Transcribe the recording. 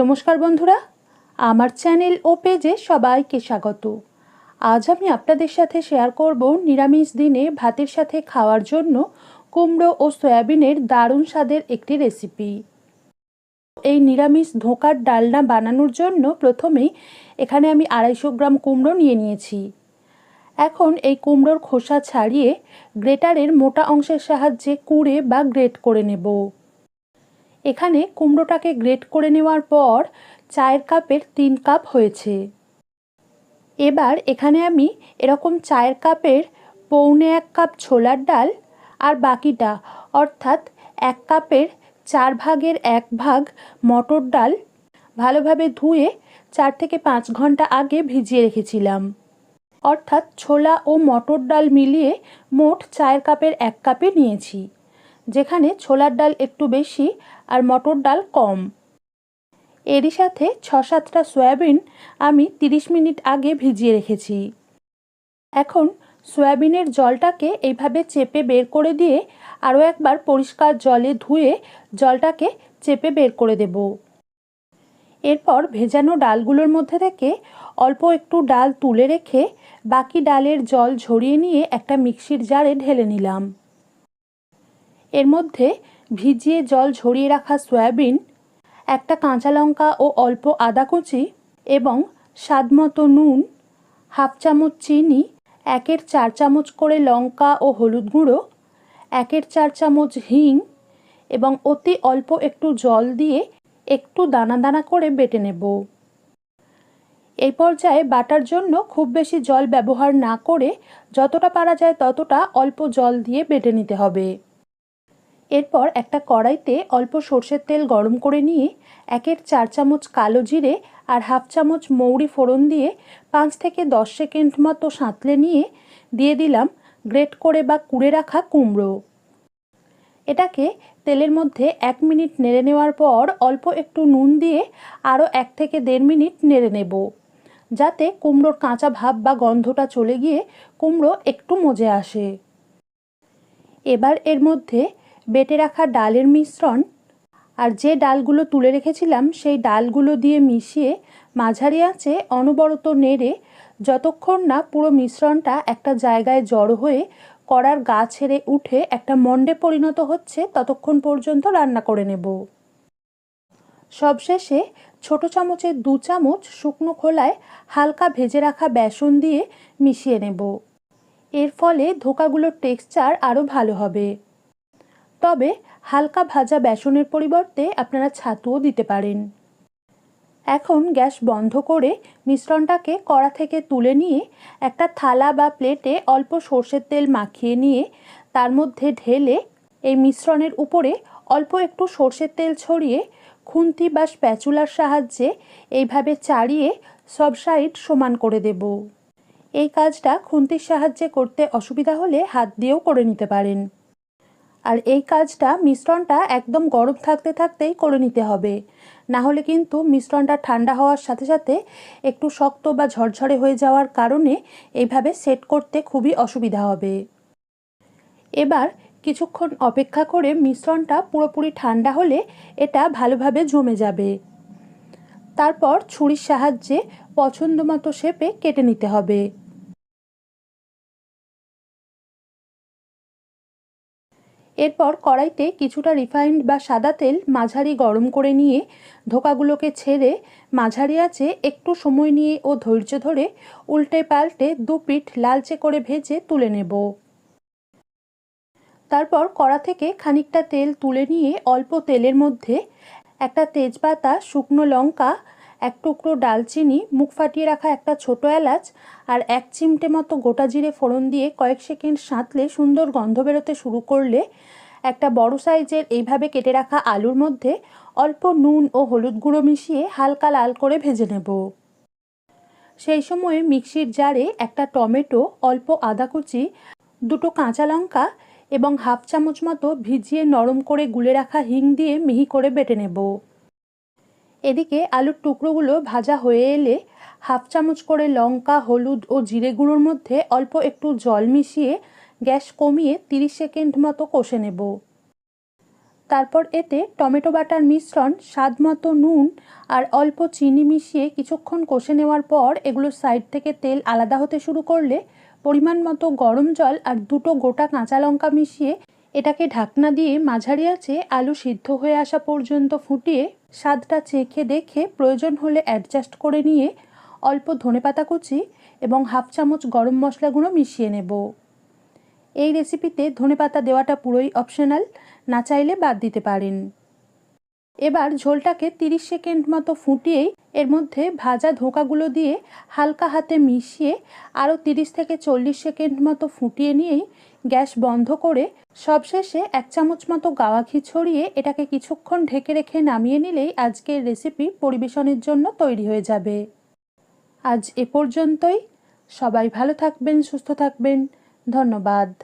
নমস্কার বন্ধুরা, আমার চ্যানেল ও পেজে সবাইকে স্বাগত। আজ আমি আপনাদের সাথে শেয়ার করব নিরামিষ দিনে ভাতের সাথে খাওয়ার জন্য কুমড়ো ও সয়াবিনের দারুণ স্বাদের একটি রেসিপি। এই নিরামিষ ধোকার ডালনা বানানোর জন্য প্রথমেই এখানে আমি আড়াইশো গ্রাম কুমড়ো নিয়ে নিয়েছি। এখন এই কুমড়োর খোসা ছাড়িয়ে গ্রেটারের মোটা অংশের সাহায্যে কুড়ে বা গ্রেট করে নেব। এখানে কুমড়োটাকে গ্রেট করে নেওয়ার পর চায়ের কাপের তিন কাপ হয়েছে। এবার এখানে আমি এরকম চায়ের কাপের পৌনে এক কাপ ছোলার ডাল আর বাকিটা, অর্থাৎ এক কাপের চার ভাগের এক ভাগ মটর ডাল ভালোভাবে ধুয়ে চার থেকে পাঁচ ঘণ্টা আগে ভিজিয়ে রেখেছিলাম। অর্থাৎ ছোলা ও মটর ডাল মিলিয়ে মোট চায়ের কাপের এক কাপে নিয়েছি। যেখানে ছোলার ডাল একটু বেশি আর মটর ডাল কম। এরই সাথে ছ সাতটা সয়াবিন আমি তিরিশ মিনিট আগে ভিজিয়ে রেখেছি। এখন সয়াবিনের জলটাকে এইভাবে চেপে বের করে দিয়ে আরও একবার পরিষ্কার জলে ধুয়ে জলটাকে চেপে বের করে দেব। এরপর ভেজানো ডালগুলোর মধ্যে থেকে অল্প একটু ডাল তুলে রেখে বাকি ডালের জল ঝরিয়ে নিয়ে একটা মিক্সির জারে ঢেলে নিলাম। এর মধ্যে ভিজিয়ে জল ঝরিয়ে রাখা সয়াবিন, একটা কাঁচা লঙ্কা ও অল্প আদা কুচি এবং স্বাদমতো নুন, হাফ চামচ চিনি, একের চার চামচ করে লঙ্কা ও হলুদ গুঁড়ো, একের চার চামচ হিং এবং অতি অল্প একটু জল দিয়ে একটু দানা দানা করে বেটে নেব। এই পর্যায়ে বাটার জন্য খুব বেশি জল ব্যবহার না করে যতটা পারা যায় ততটা অল্প জল দিয়ে বেটে নিতে হবে। এরপর একটা কড়াইতে অল্প সর্ষের তেল গরম করে নিয়ে একের চার চামচ কালো জিরে আর হাফ চামচ মৌরি ফোড়ন দিয়ে পাঁচ থেকে দশ সেকেন্ড মতো সাঁতলে নিয়ে দিয়ে দিলাম গ্রেট করে বা কুড়ে রাখা কুমড়ো। এটাকে তেলের মধ্যে এক মিনিট নেড়ে নেওয়ার পর অল্প একটু নুন দিয়ে আরও এক থেকে দেড় মিনিট নেড়ে নেব। যাতে কুমড়োর কাঁচা ভাব বা গন্ধটা চলে গিয়ে কুমড়ো একটু মজে আসে। এবার এর মধ্যে বেটে রাখা ডালের মিশ্রণ আর যে ডালগুলো তুলে রেখেছিলাম, সেই ডালগুলো দিয়ে মিশিয়ে মাঝারি আঁচে অনবরত নেড়ে যতক্ষণ না পুরো মিশ্রণটা একটা জায়গায় জড়ো হয়ে কড়ার গা ছেড়ে উঠে একটা মণ্ডে পরিণত হচ্ছে, ততক্ষণ পর্যন্ত রান্না করে নেব। সবশেষে ছোট চামচের দু চামচ শুকনো খোলায় হালকা ভেজে রাখা বেসন দিয়ে মিশিয়ে নেব। এর ফলে ধোকাগুলোর টেক্সচার আরও ভালো হবে। তবে হালকা ভাজা বেসনের পরিবর্তে আপনারা ছাতুও দিতে পারেন। এখন গ্যাস বন্ধ করে মিশ্রণটাকে কড়া থেকে তুলে নিয়ে একটা থালা বা প্লেটে অল্প সর্ষের তেল মাখিয়ে নিয়ে তার মধ্যে ঢেলে এই মিশ্রণের উপরে অল্প একটু সর্ষের তেল ছড়িয়ে খুন্তি বা স্প্যাচুলার সাহায্যে এইভাবে চাড়িয়ে সব সাইড সমান করে দেব। এই কাজটা খুন্তির সাহায্যে করতে অসুবিধা হলে হাত দিয়েও করে নিতে পারেন। আর এই কাজটা মিশ্রণটা একদম গরম থাকতে থাকতেই করে নিতে হবে। না হলে কিন্তু মিশ্রণটা ঠান্ডা হওয়ার সাথে সাথে একটু শক্ত বা ঝরঝরে হয়ে যাওয়ার কারণে এইভাবে সেট করতে খুবই অসুবিধা হবে। এবার কিছুক্ষণ অপেক্ষা করে মিশ্রণটা পুরোপুরি ঠান্ডা হলে এটা ভালোভাবে জমে যাবে। তারপর ছুরির সাহায্যে পছন্দ মতো শেপে কেটে নিতে হবে। এরপর কড়াইতে কিছুটা রিফাইন্ড বা সাদা তেল মাঝারি গরম করে নিয়ে ধোকাগুলোকে ছেড়ে মাঝারি আছে একটু সময় নিয়ে ও ধৈর্য ধরে উল্টে পাল্টে দু পিঠ লালচে করে ভেজে তুলে নেব। তারপর কড়া থেকে খানিকটা তেল তুলে নিয়ে অল্প তেলের মধ্যে একটা তেজপাতা, শুকনো লঙ্কা এক টুকরো ডালচিনি, মুখ ফাটিয়ে রাখা একটা ছোট এলাচ আর এক চিমটে মতো গোটা জিরে ফোড়ন দিয়ে কয়েক সেকেন্ড সাঁতলে সুন্দর গন্ধ বেরোতে শুরু করলে একটা বড় সাইজের এইভাবে কেটে রাখা আলুর মধ্যে অল্প নুন ও হলুদ গুঁড়ো মিশিয়ে হালকা লাল করে ভেজে নেব। সেই সময়ে মিক্সির জারে একটা টমেটো, অল্প আদা কুচি, দুটো কাঁচা লঙ্কা এবং হাফ চামচ মতো ভিজিয়ে নরম করে গুলে রাখা হিং দিয়ে মিহি করে বেটে নেব। এদিকে আলুর টুকরোগুলো ভাজা হয়ে এলে হাফ চামচ করে লঙ্কা, হলুদ ও জিরে গুঁড়োর মধ্যে অল্প একটু জল মিশিয়ে গ্যাস কমিয়ে তিরিশ সেকেন্ড মতো কষে নেব। তারপর এতে টমেটো বাটার মিশ্রণ, স্বাদ মতো নুন আর অল্প চিনি মিশিয়ে কিছুক্ষণ কষে নেওয়ার পর এগুলো সাইড থেকে তেল আলাদা হতে শুরু করলে পরিমাণ মতো গরম জল আর দুটো গোটা কাঁচা লঙ্কা মিশিয়ে এটাকে ঢাকনা দিয়ে মাঝারি আছে আলু সিদ্ধ হয়ে আসা পর্যন্ত ফুটিয়ে স্বাদটা চেখে দেখে প্রয়োজন হলে অ্যাডজাস্ট করে নিয়ে অল্প ধনেপাতা কুচি এবং হাফ চামচ গরম মশলা গুঁড়ো মিশিয়ে নেব। এই রেসিপিতে ধনেপাতা দেওয়াটা পুরোই অপশনাল না চাইলে বাদ দিতে পারেন। এবার ঝোলটাকে 30 সেকেন্ড মতো ফুটিয়েই এর মধ্যে ভাজা ধোকাগুলো দিয়ে হালকা হাতে মিশিয়ে আরও 30 থেকে চল্লিশ সেকেন্ড মতো ফুটিয়ে নিয়েই গ্যাস বন্ধ করে সবশেষে এক চামচ মতো গাওয়া ঘি ছড়িয়ে এটাকে কিছুক্ষণ ঢেকে রেখে নামিয়ে নিলেই আজকের রেসিপি পরিবেশনের জন্য তৈরি হয়ে যাবে। আজ এ পর্যন্তই। সবাই ভালো থাকবেন, সুস্থ থাকবেন। ধন্যবাদ।